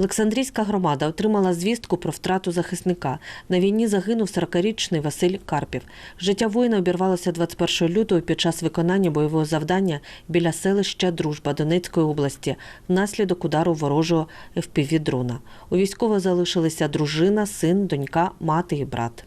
Олександрійська громада отримала звістку про втрату захисника. На війні загинув 40-річний Василь Карпів. Життя воїна обірвалося 21 лютого під час виконання бойового завдання біля селища Дружба Донецької області внаслідок удару ворожого ФПВ-дрона. У військового залишилися дружина, син, донька, мати і брат.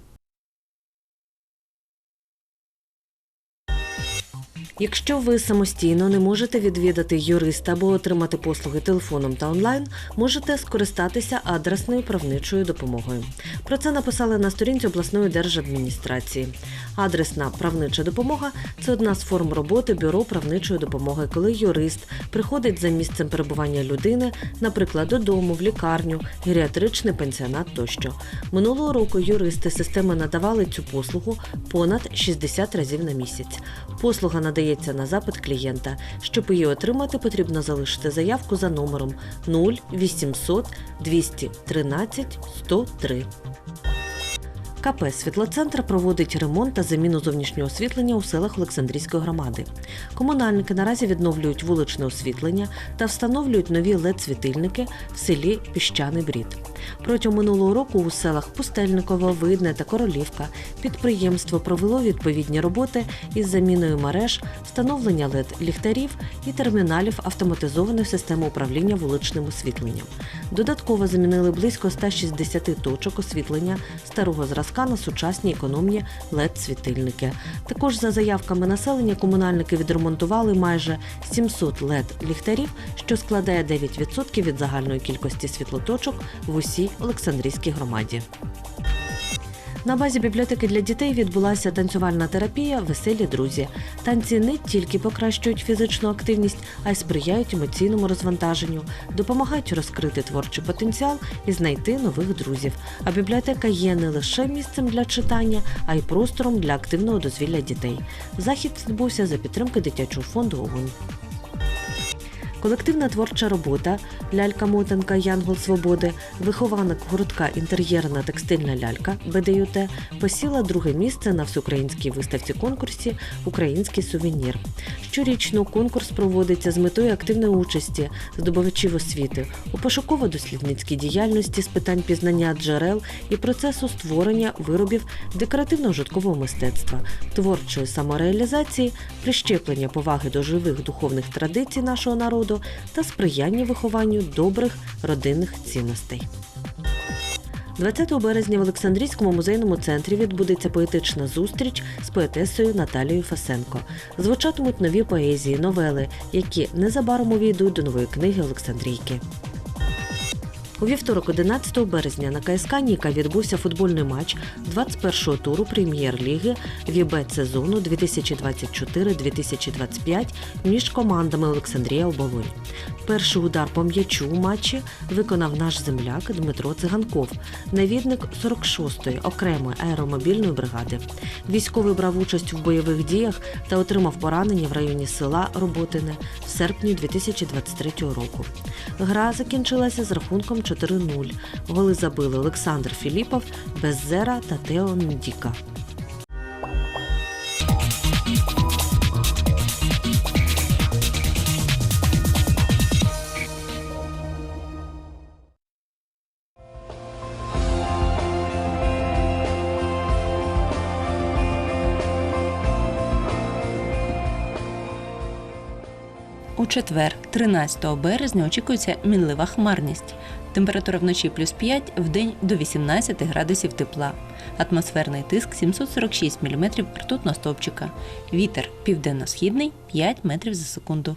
Якщо ви самостійно не можете відвідати юриста або отримати послуги телефоном та онлайн, можете скористатися адресною правничою допомогою. Про це написали на сторінці обласної держадміністрації. Адресна правнича допомога це одна з форм роботи бюро правничої допомоги, коли юрист приходить за місцем перебування людини, наприклад, додому, в лікарню, геріатричний пенсіонат тощо. Минулого року юристи системи надавали цю послугу понад 60 разів на місяць. Послуга надається на запит клієнта. Щоб її отримати, потрібно залишити заявку за номером 0800 213 103. КП Світлоцентр проводить ремонт та заміну зовнішнього освітлення у селах Олександрійської громади. Комунальники наразі відновлюють вуличне освітлення та встановлюють нові LED-світильники в селі Піщаний Брід. Протягом минулого року у селах Пустельниково, Видне та Королівка підприємство провело відповідні роботи із заміною мереж, встановлення LED-ліхтарів і терміналів автоматизованої системи управління вуличним освітленням. Додатково замінили близько 160 точок освітлення старого зразка на сучасні економні LED-світильники. Також за заявками населення комунальники відремонтували майже 700 LED-ліхтарів, що складає 9% від загальної кількості світлоточок в усій Олександрійській громаді. На базі бібліотеки для дітей відбулася танцювальна терапія Веселі друзі. Танці не тільки покращують фізичну активність, а й сприяють емоційному розвантаженню, допомагають розкрити творчий потенціал і знайти нових друзів. А бібліотека є не лише місцем для читання, а й простором для активного дозвілля дітей. Захід відбувся за підтримки дитячого фонду ООН. Колективна творча робота Лялька Мотанка Янгол Свободи, вихованок гуртка Інтер'єрна текстильна лялька БДЮТ посіла друге місце на всеукраїнській виставці конкурсі Український сувенір. Щорічно конкурс проводиться з метою активної участі здобувачів освіти у пошуково-дослідницькій діяльності з питань пізнання джерел і процесу створення виробів декоративно-житкового мистецтва, творчої самореалізації, прищеплення поваги до живих духовних традицій нашого народу та сприяння вихованню добрих родинних цінностей. 20 березня в Олександрійському музейному центрі відбудеться поетична зустріч з поетесою Наталією Фасенко. Звучатимуть нові поезії, новели, які незабаром увійдуть до нової книги Олександрійки. У вівторок, 11 березня, на КСК Ніка відбувся футбольний матч 21-го туру прем'єр-ліги ВІБ сезону 2024-2025 між командами Олександрія Оболонь. Перший удар по м'ячу у матчі виконав наш земляк Дмитро Циганков, навідник 46-ї окремої аеромобільної бригади. Військовий брав участь в бойових діях та отримав поранення в районі села Роботине в серпні 2023 року. Гра закінчилася з рахунком 4-0. Голи забили Олександр Філіпов, Беззера та Тео Ndіка. У четвер, 13 березня, очікується мінлива хмарність. Температура вночі плюс 5, в день до 18 градусів тепла. Атмосферний тиск 746 мм ртутного стовпчика. Вітер південно-східний 5 метрів за секунду.